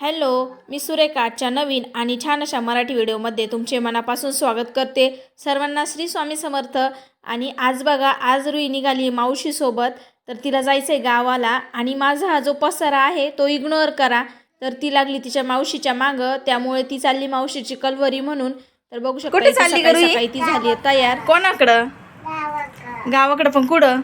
Hello मी सुरेखा आजच्या नवीन आणि छान अशा मराठी व्हिडिओमध्ये तुमचे मनापासून स्वागत करते. सर्वांना श्री स्वामी समर्थ. आणि आज बघा आज रुई निघाली मावशीसोबत तर तिला जायचं आहे गावाला आणि माझा हा जो पसारा आहे तो इग्नोर करा. तर ती लागली तिच्या मावशीच्या मागं. त्यामुळे ती चालली मावशीची कलवरी म्हणून. तर बघू शकता ती झाली आहे तयार. कोणाकडं? गावाकडं. पण कुठं?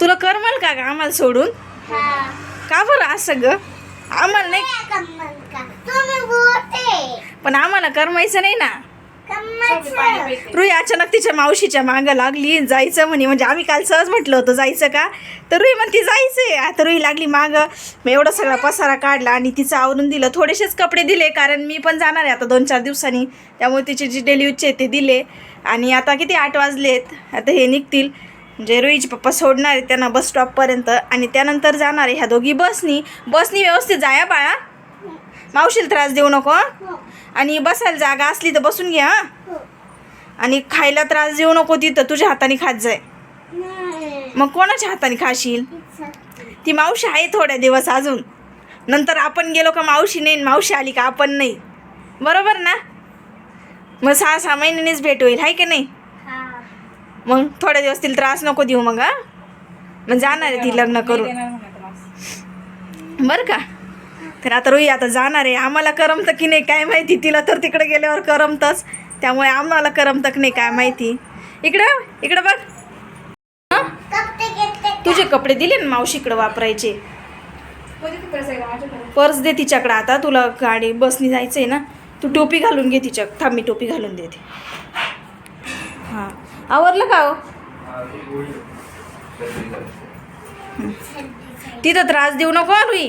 तुला करमल का ग आम्हाला सोडून? का बरं असं ग? आम्हाला नाही पण आम्हाला करमायचं नाही ना. रुई अचानक तिच्या मावशीच्या मागं लागली जायचं म्हणे. म्हणजे आम्ही काल सहज म्हटलं होतं जायचं का? तर रुई म्हणते जायचंय. आता रुई लागली मागं. मग एवढा सगळा पसारा काढला आणि तिचं आवरून दिलं. थोडेसेच कपडे दिले कारण मी पण जाणार आहे आता दोन चार दिवसांनी. त्यामुळे तिचे जे डेली यूजचे ते दिले. आणि आता किती आठ वाजलेत. आता हे निघतील. म्हणजे रुईचे पप्पा सोडणार आहे त्यांना बस स्टॉपपर्यंत आणि त्यानंतर जाणार आहे ह्या दोघी. बसनी बसनी व्यवस्थित जाया बाळा. मावशीला त्रास देऊ नको हं? आणि बसायला जागा असली तर बसून घ्या हं? आणि खायला त्रास देऊ नको तिथं तुझ्या हाताने खात जाय. मग कोणाच्या हाताने खाशील? ती मावशी आहे थोड्या दिवस अजून. नंतर आपण गेलो का मावशी नाही मावशी आली का आपण नाही. बरोबर ना? मग सहा सहा महिन्यानेच भेट होईल आहे की नाही? मग थोड्या दिवस तिला त्रास नको देऊ मग हा? मग जाणार आहे ती लग्न करून. बरं का? तर आता रोई आता जाणार आहे. आम्हाला करमतं की नाही काय माहिती? तिला तर तिकडे गेल्यावर करमतंच. त्यामुळे आम्हाला करमतं की नाही काय माहिती? इकडं इकडं बघ. तुझे कपडे दिले ना मावशीकडे वापरायचे. पर्स दे तिच्याकडं आता. तुला गाडी बसनी जायचंय ना. तू टोपी घालून घे तिच्या थांब मी टोपी घालून देते. आवरलं का हो? तिथं त्रास देऊ नको हं, रुई.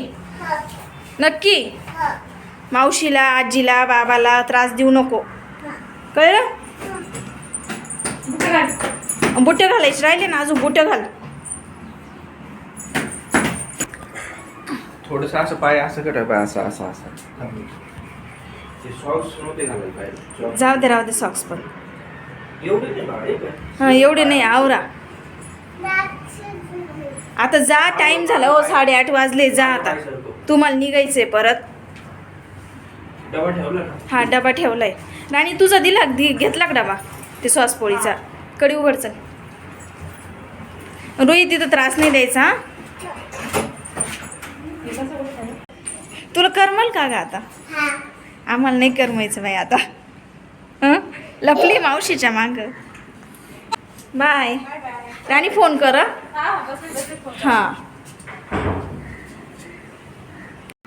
नक्की. मावशीला आजीला बाबाला त्रास देऊ नको. कळलं? बुट्टे घालायचे राहिले ना अजून बुट्टे घाल. थोडस असं पाय असं कट पाय असं असं असं. जाऊ दे राहू दे सॉक्स पण. हे? हां एवढे नाही आवरा. आता जा टाइम झाला हो साडेआठ वाजले जा आता. तुम्हाला निघायचंय परत. डबा ठेवला ना हा डबा ठेवलाय. राणी तुझा दिला दि घेतला का डबा? ते सॉस पोळीचा कडी उघड चल. रोहित तिथं त्रास नाही द्यायचा हा? तुला करमल का ग आता? आम्हाला नाही करमायचं बाई आता? लपली मावशीच्या माग. बाय. राणी फोन कर हा. हां.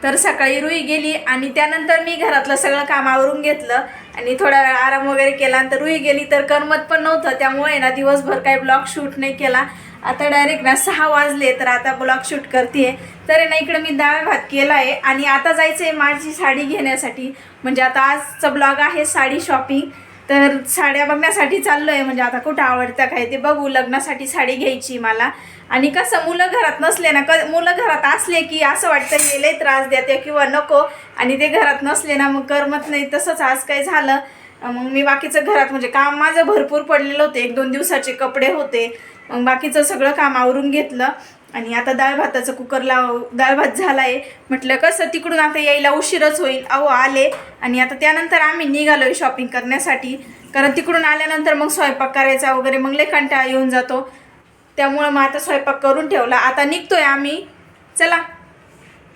तर सकाळी रुई गेली आणि त्यानंतर मी घरातलं सगळं काम आवरून घेतलं आणि थोडा वेळ आराम वगैरे केला. नंतर रुई गेली तर करमत पण नव्हतं. त्यामुळे ना दिवसभर काही ब्लॉग शूट नाही केला. आता डायरेक्ट ना सहा वाजले तर आता ब्लॉग शूट करते तर ना इकडं मी डाळ भात केला आहे आणि आता जायचं आहे माझी साडी घेण्यासाठी. म्हणजे आता आजचा ब्लॉग आहे साडी शॉपिंग. तर साड्या बघण्यासाठी चाललो आहे म्हणजे आता कुठं आवडतं काय ते बघू. लग्नासाठी साडी घ्यायची मला. आणि कसं मुलं घरात नसले ना क मुलं घरात असले की असं वाटतं गेले त्रास देते किंवा नको. आणि ते घरात नसले ना मग करमत नाही. तसंच आज काय झालं मग मी बाकीचं घरात म्हणजे काम माझं भरपूर पडलेलं होतं. एक दोन दिवसाचे कपडे होते. मग बाकीचं सगळं काम आवरून घेतलं. आणि आता डाळ भाताचं कुकर लाव डाळ भात झाला आहे म्हटलं कसं तिकडून आता यायला उशीरच होईल. अहो आले. आणि आता त्यानंतर आम्ही निघालो आहे शॉपिंग करण्यासाठी. कारण तिकडून आल्यानंतर मग स्वयंपाक करायचा वगैरे मग लय कंटाळा येऊन जातो. त्यामुळं मग आता स्वयंपाक करून ठेवला. आता निघतोय आम्ही. चला.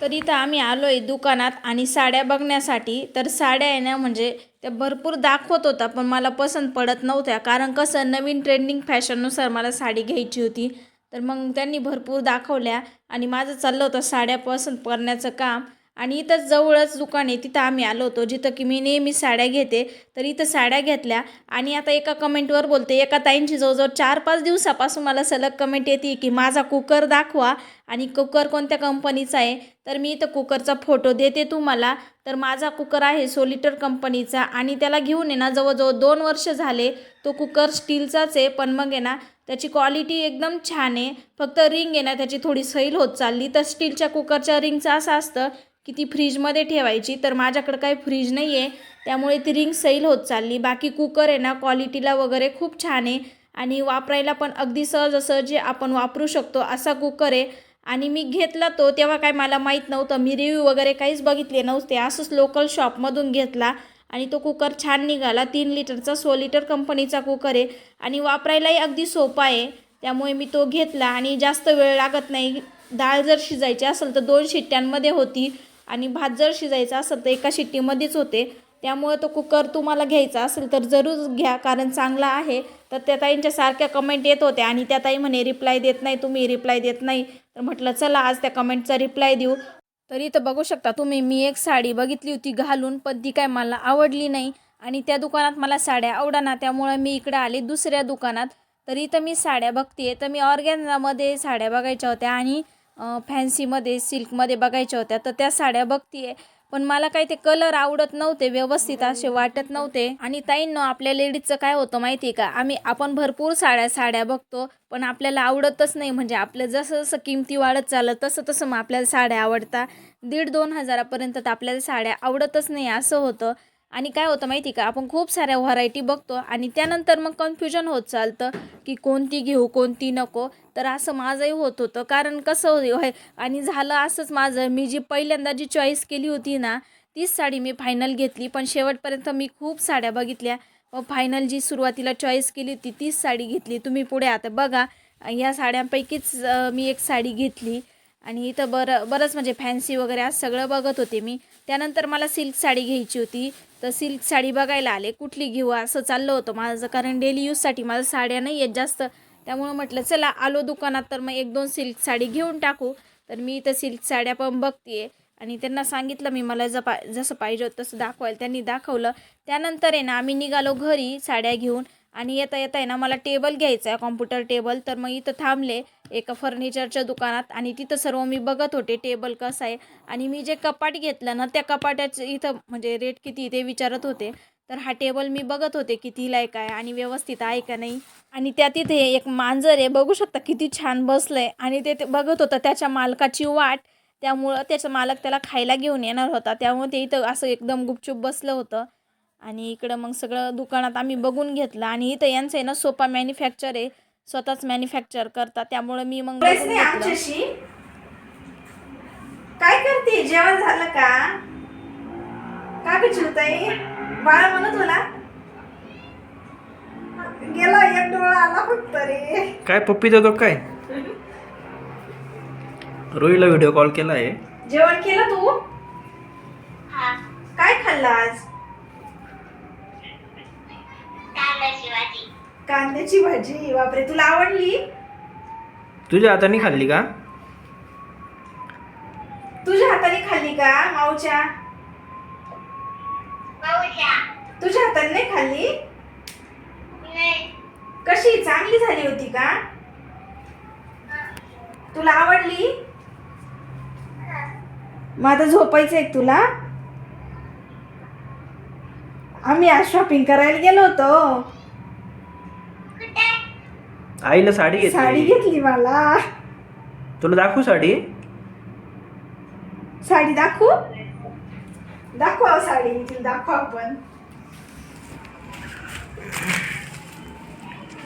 तर इथं आम्ही आलो आहे दुकानात आणि साड्या बघण्यासाठी. तर साड्या आहे ना म्हणजे त्या भरपूर दाखवत होता पण मला पसंत पडत नव्हत्या. कारण कसं नवीन ट्रेंडिंग फॅशननुसार मला साडी घ्यायची होती. तर मग त्यांनी भरपूर दाखवल्या आणि माझं चाललं होतं साड्या पसंत करण्याचं काम. आणि इथंच जवळच दुकान आहे तिथं आम्ही आलो होतो जिथं की मी नेहमी साड्या घेते. तर इथं साड्या घेतल्या आणि आता एका कमेंटवर बोलते एका ताईंची जवळजवळ चार पाच दिवसापासून मला सलग कमेंट येते की माझा कुकर दाखवा आणि कुकर कोणत्या कंपनीचा आहे. तर मी इथं कुकरचा फोटो देते तुम्हाला. तर माझा कुकर आहे सोलिटर कंपनीचा आणि त्याला घेऊन आहे ना जवळजवळ दोन वर्ष झाले तो कुकर स्टीलचाच आहे. पण मग आहे ना त्याची क्वालिटी एकदम छान आहे. फक्त रिंग आहे ना त्याची थोडी सैल होत चालली. तर स्टीलच्या कुकरच्या रिंगचं असं असतं की ती फ्रीजमध्ये ठेवायची. तर माझ्याकडं काही फ्रीज नाही आहे त्यामुळे ती रिंग सैल होत चालली. बाकी कुकर आहे ना क्वालिटीला वगैरे खूप छान आहे. आणि वापरायला पण अगदी सहज असं जे आपण वापरू शकतो असा कुकर आहे. आणि मी घेतला तो तेव्हा काय मला माहीत नव्हतं. मी रिव्ह्यू वगैरे काहीच बघितले नव्हते. असंच लोकल शॉपमधून घेतला. आणि तो कुकर छान निघाला. तीन लिटरचा सो लिटर कंपनीचा कुकर आहे. आणि वापरायलाही अगदी सोपा आहे. त्यामुळे मी तो घेतला आणि जास्त वेळ लागत नाही. डाळ जर शिजायची असेल तर दोन शिट्ट्यांमध्ये होती. आणि भात जर शिजायचा असेल तर एका शिट्टीमध्येच होते. त्यामुळे तो कुकर तुम्हाला घ्यायचा असेल तर जरूर घ्या कारण चांगला आहे. तर त्या ताईंच्या सारख्या कमेंट येत होत्या आणि त्या ताई म्हणे रिप्लाय देत नाही तुम्ही रिप्लाय देत नाही. तर म्हटलं चला आज त्या कमेंटचा रिप्लाय देऊ. तर इथं बघू शकता तुम्ही मी एक साडी बघितली होती घालून पण ती काय मला आवडली नाही. आणि त्या दुकानात मला साड्या आवडाना त्यामुळं मी इकडं आले दुसऱ्या दुकानात. तर इथं मी साड्या बघते तर मी ऑर्गॅनमध्ये साड्या बघायच्या होत्या आणि फॅन्सीमध्ये सिल्कमध्ये बघायच्या होत्या. तर त्या साड्या बघते पण मला काही ते कलर आवडत नव्हते व्यवस्थित असे वाटत नव्हते. आणि ताईंनो आपल्या लेडीजचं काय होतं माहिती आहे का? आम्ही आपण भरपूर साड्या साड्या बघतो पण आपल्याला आवडतच नाही. म्हणजे आपलं जसं जसं किमती वाढत चाललं तसं तसं मग आपल्याला साड्या आवडतात दीड दोन हजारापर्यंत तर आपल्याला साड्या आवडतच नाही असं होतं. आणि काय होतं माहिती का? आपण खूप साऱ्या व्हरायटी बघतो आणि त्यानंतर मग कन्फ्युजन होत चालतं की कोणती घेऊ कोणती नको. तर असं माझंही होत होतं. कारण कसं होय आणि झालं असंच माझं. मी जी पहिल्यांदा जी चॉईस केली होती ना तीच साडी मी फायनल घेतली. पण शेवटपर्यंत मी खूप साड्या बघितल्या. व फायनल जी सुरुवातीला चॉईस केली होती तीच साडी घेतली. तुम्ही पुढे आता बघा. या साड्यांपैकीच मी एक साडी घेतली. आणि इथं बरं बरंच म्हणजे फॅन्सी वगैरे आज सगळं बघत होते मी. त्यानंतर मला सिल्क साडी घ्यायची होती. तर सिल्क साडी बघायला आले. कुठली घेऊ? असं चाललं होतं माझं. कारण डेली यूजसाठी माझ्या साड्या नाही आहेत जास्त. त्यामुळं म्हटलं चला आलो दुकानात तर मग एक दोन सिल्क साडी घेऊन टाकू. तर मी इथं सिल्क साड्या पण बघते आणि त्यांना सांगितलं मी मला जपा पा जसं पाहिजे होतं तसं दाखवायला. त्यांनी दाखवलं. त्यानंतर आहे ना आम्ही निघालो घरी साड्या घेऊन. आणि येता येता आहे ना मला टेबल घ्यायचा आहे कॉम्प्युटर टेबल तर मग इथं थांबले एका फर्निचरच्या दुकानात आणि तिथं सर्व मी बघत होते टेबल कसं आहे. आणि मी जे कपाट घेतलं ना त्या कपाटाचं इथं म्हणजे रेट किती ते विचारत होते. तर हा टेबल मी बघत होते कितीला आहे काय आणि व्यवस्थित आहे का नाही. आणि त्या तिथे एक मांजर आहे बघू शकता किती छान बसलं आहे आणि ते ते बघत होतं त्याच्या मालकाची वाट. त्यामुळं त्याचा मालक त्याला खायला घेऊन येणार होता. त्यामुळे ते इथं असं एकदम गुपचूप बसलं होतं. आणि इकडं मग सगळं दुकानात आम्ही बघून घेतलं. आणि इथं यांचं आहे ना सोपा मॅन्युफॅक्चर आहे. स्वतःच मॅन्युफॅक्चर करतात. त्यामुळं मी मग बघून घेतलं. काय करते? जेवण झालं का? का बिचलताई बाळा म्हणत होला गेला एक डोळा आला फक्त रे काय पप्पी देतो काय? रोहीला व्हिडिओ कॉल केला आहे. जेवण केलं तू? काय खाल्लं आज? कांद्याची भाजी. बापरे तुला आवडली? तुझ्या हाताने खाल्ली का? तुझ्या हाताने खाल्ली का माऊच्या? तुझ्या हाताने नाही खाल्ली? कशी? चांगली झाली होती का? तुला आवडली? मग आता झोपायचं आहे तुला? आम्ही आज शॉपिंग करायला गेलो होतो. आईला साडी साडी घेतली घेतली मला. तुला दाखवू साडी? साडी दाखवू? दाखवा साडी तिला दाखवा आपण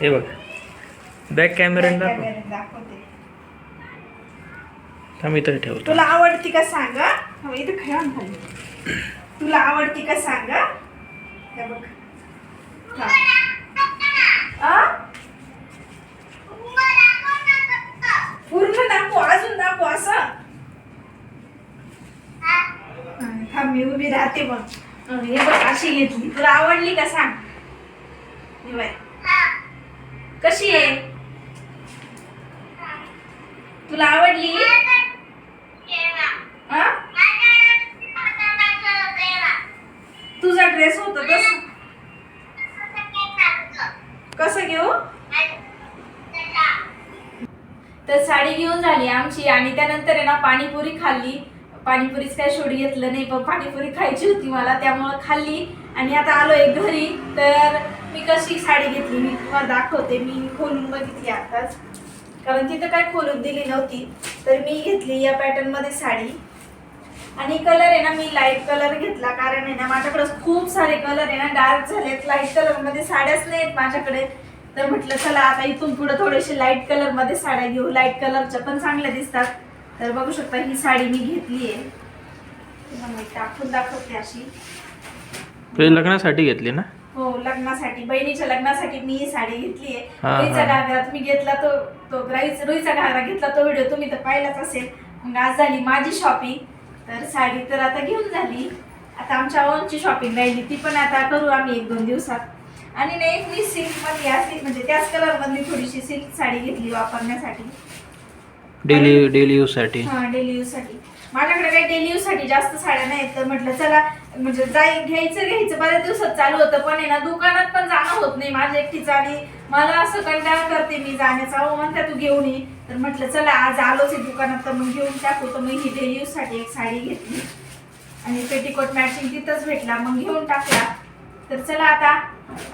हे बघ. बॅक कॅमेऱ्याने दाखव. दाखवते. थांब इथं ठेवतो. तुला आवडती का सांगा इथं खेळा. तुला आवडती का सांगा हे बघ हा. आ? पूर्ण दाखव अजून दाखव असं हा, थांब मी उभी राहते बघ हं, अशी घेतली तुला आवडली का सांग? हे. कशी आहे? तुला आवडली? तुझा ड्रेस होता तस. कसं घेऊ? तर साडी घेऊन झाली आमची आणि त्यानंतर आहे ना पाणीपुरी खाल्ली. पाणीपुरीच काय शोध घेतलं नाही पण पाणीपुरी खायची होती मला त्यामुळं खाल्ली. आणि आता आलो एक घरी तर मी कशी साडी घेतली मी तुम्हाला दाखवते. मी खोलून बघितली आताच. कारण तिथं काय खोलून दिली नव्हती तर मी घेतली या पॅटर्नमध्ये साडी. आणि कलर आहे ना मी लाइट कलर घेतला. कारण आहे ना माझ्याकडे खूप सारे कलर आहे ना डार्क झालेत लाइट कलरमध्ये साड्याच नाही आहेत माझ्याकडे. तर म्हटलं चला आता इथून पुढे थोडेसे लाइट कलरमध्ये साड्या घेऊ. लाइट कलरच्या पण चांगल्या दिसतात. तर बघू शकता ही साडी मी घेतली आहे टाकून दाखवते अशी. लग्नासाठी घेतली ना? हो लग्नासाठी. बहिणीच्या लग्नासाठी मी ही साडी घेतली आहे रुईचा. घागरा तुम्ही घेतला तो तो राईच घागरा घेतला तो व्हिडिओ तुम्ही तर पाहिलाच असेल. मग आज झाली माझी शॉपिंग. तर साडी तर आता घेऊन झाली. आता आमच्या ओनची शॉपिंग राहिली. ती पण आता करू आम्ही एक दोन दिवसात. आणि नाही मी सिल्कमध्ये अशी म्हणजे त्याच कलर मधली थोडीशी सिल्क साडी घेतली वापरण्यासाठी. डेली डेली यूजसाठी हा डेली यूजसाठी. माझ्याकडे काही डेली यूजसाठी जास्त साड्या नाहीत तर म्हटलं चला म्हणजे जाय घ्यायचं घ्यायचं. बऱ्याच दिवसात चालू होतं पण आहे ना दुकानात पण जाणं होत नाही माझ्या एकटीचं आणि मला असं कंटाळा करते मी जाण्याचा. हो म्हणता तू घेऊन ये. तर म्हटलं चला आज आलोच आहे दुकानात तर मग घेऊन टाकू. तर मग ही डेली यूजसाठी एक साडी घेतली. आणि पेटीकोट मॅचिंग तिथंच भेटला. मग घेऊन टाकला. तर चला आता.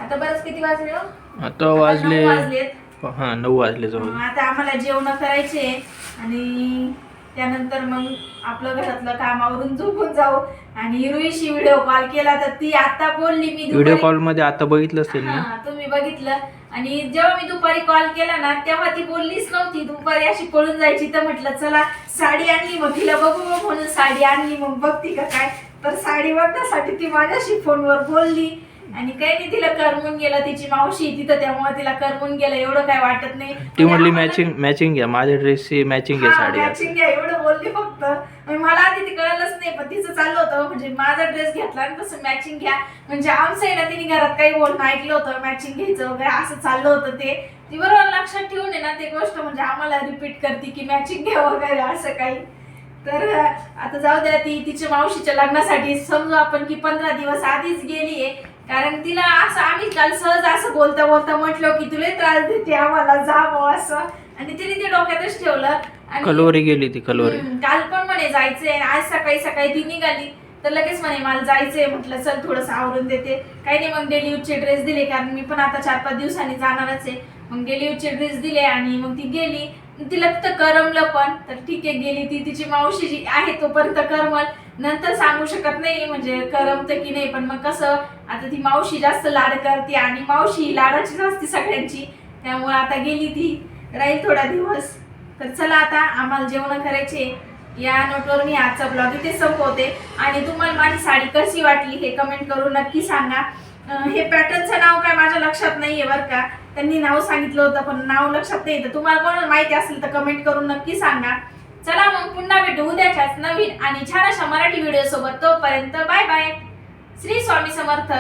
आता बरंच किती वाजले हो? आता वाजले वाजलेत. हा नऊ वाजले जवळ. आता आम्हाला जेवण करायचे आणि त्यानंतर मग आपलं घरातलं कामावरून झोपून जाऊ. आणि रुईशी व्हिडिओ कॉल केला तर ती आता बोलली मी व्हिडिओ दुपारी- कॉलमध्ये आता बघितलं असेल ना? हा, तुम्ही बघितलं. आणि जेव्हा मी दुपारी कॉल केला ना तेव्हा ती बोललीच नव्हती. दुपारी अशी पळून जायची तर म्हटलं चला साडी आणली. मग तिला बघू मग म्हणून साडी आणली. मग बघती का काय? तर साडी बघण्यासाठी ती माझ्याशी फोनवर बोलली. आणि काही नाही तिला करमून गेलं तिची मावशी तिथं त्यामुळे तिला करमून गेलं एवढं काय वाटत नाही. ती म्हणजे म्हणली मॅचिंग मॅचिंग घ्या माझ्या ड्रेसची मॅचिंग घ्या साडी matching घ्या एवढं बोलली फक्त. आणि मला आधी ते कळलंच नाही पण तिचं चाललं होतं म्हणजे माझा ड्रेस घेतला आणि तसं मॅचिंग घ्या. म्हणजे आमचं आहे ना तिने घरात काही बोलणं ऐकलं होतं मॅचिंग घ्यायचं वगैरे असं चाललं होतं ते. ती बरोबर लक्षात ठेवून आहे ना ते गोष्ट म्हणजे आम्हाला रिपीट करते की मॅचिंग घ्या वगैरे असं काही. तर आता जाऊ द्या ती तिच्या मावशीच्या लग्नासाठी समजू आपण की पंधरा दिवस आधीच गेली आहे कारण तिला असं आम्ही काल सहज असं बोलता बोलता म्हटलो की तुला त्रास देते आम्हाला जावं असं. आणि तिने ते डोक्यातच ठेवलं. आणि कलवरी गेली ती कलवरी. हम्म, काल पण म्हणे जायचंय आज सकाळी सकाळी ती निघाली. तर लगेच म्हणे मला जायचंय म्हटलं चल थोडंसं आवरून देते. काही नाही मग डेली यूजचे ड्रेस दिले कारण मी पण आता चार पाच दिवसांनी जाणारच आहे. मग डेली यूजचे ड्रेस दिले आणि मग ती गेली. तिला तिथं करमलं पण तर ठीक आहे गेली ती. तिची मावशी जी आहे तोपर्यंत करमल. नंतर सांगू शकत नाही म्हणजे करमतं की नाही पण मग कसं आता ती मावशी जास्त लाड करते आणि मावशी ही लाडाचीच असते सगळ्यांची. त्यामुळे आता गेली ती राहील थोडा दिवस. तर चला आता आम्हाला जेवण करायचे. या नोटवर मी आजचा ब्लॉग इथे संपवते. आणि तुम्हाला माझी साडी कशी वाटली हे कमेंट करून नक्की सांगा. हे पॅटर्नचं नाव काय माझ्या लक्षात नाही आहे बरं का. त्यांनी नाव सांगितलं होतं पण नाव लक्षात नाही. तर तुम्हाला कोणाला माहिती असेल तर कमेंट करून नक्की सांगा. चला मग पुन्हा भेटू उद्याच्याच नवीन आणि छान अशा मराठी व्हिडिओ सोबत तोपर्यंत बाय बाय श्री स्वामी समर्थ.